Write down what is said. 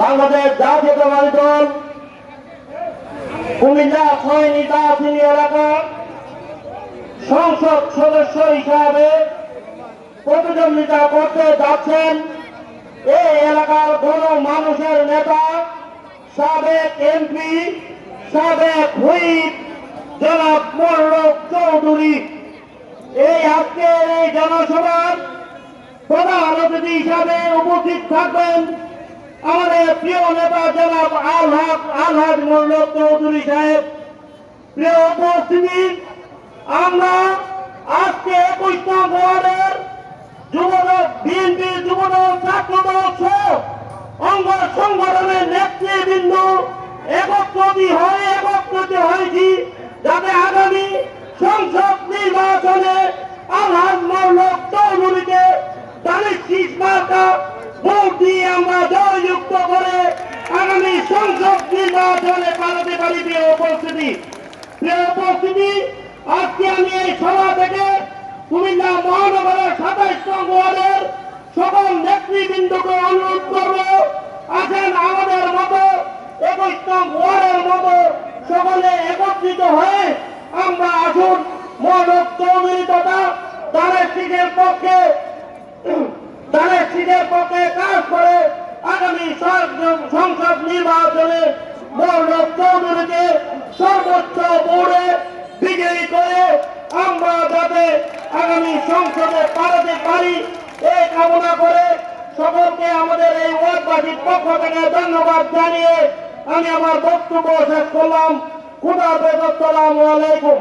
বাংলাদেশ জাতীয়তাবাদী দল, কুমিল্লা ছয় নির্বাচনী এলাকা, সংসদ সদস্য হিসাবে প্রতিদ্বন্দ্বিতা করতে যাচ্ছেন এই এলাকার কোন মানুষের নেতা, সাবেক এমপি, সাবেক হুইপ, জনাব মোল্লক চৌধুরী। এই আজকের এই জনসভার প্রধান অতিথি উপস্থিত থাকবেন আমাদের প্রিয় নেতা জনাব আলহাক আলহাজ মোল্লক চৌধুরী সাহেব। প্রিয় উপস্থিতি, আমরা আজকে একুশ নং ওয়ার্ডের যুবদল, বিএনপি যুবদল ছাত্রদল সহ অঙ্গ সংগঠনের নেতৃবৃন্দ একত্রতি হয়ে একত্রিত হয়েছি যাতে আগামী সংসদ নির্বাচনে আলহাজ মৌলক সংসদ নির্বাচনে পালাতে পারি প্রিয় উপস্থিতি। প্রিয় উপস্থিতি, আজকে আমি এই সভা থেকে কুমিল্লা মহানগরের সাতাইশ নং ওয়ার্ডের সকল নেতৃবৃন্দকে অনুরোধ করব, আছেন আমাদের মতো একুশ নং ওয়ার্ডের মতো সকলে একত্রিত হয়ে আমরা আসুন মহানব চৌধুরী তথা দানের সিটের পক্ষে দানের সিটের পক্ষে কাজ করে আগামী সং- সংসদ নির্বাচনে মহানব চৌধুরীকে সর্বোচ্চ বোর্ডে বিজয়ী করে আমরা যাতে আগামী সংসদে পাঠাতে পারি এই কামনা করে সকলকে আমাদের এই ওয়ার্ডবাসীর পক্ষ থেকে ধন্যবাদ জানিয়ে আমি আমার বক্তব্য শেষ করলাম। খুদা আসসালামু আলাইকুম।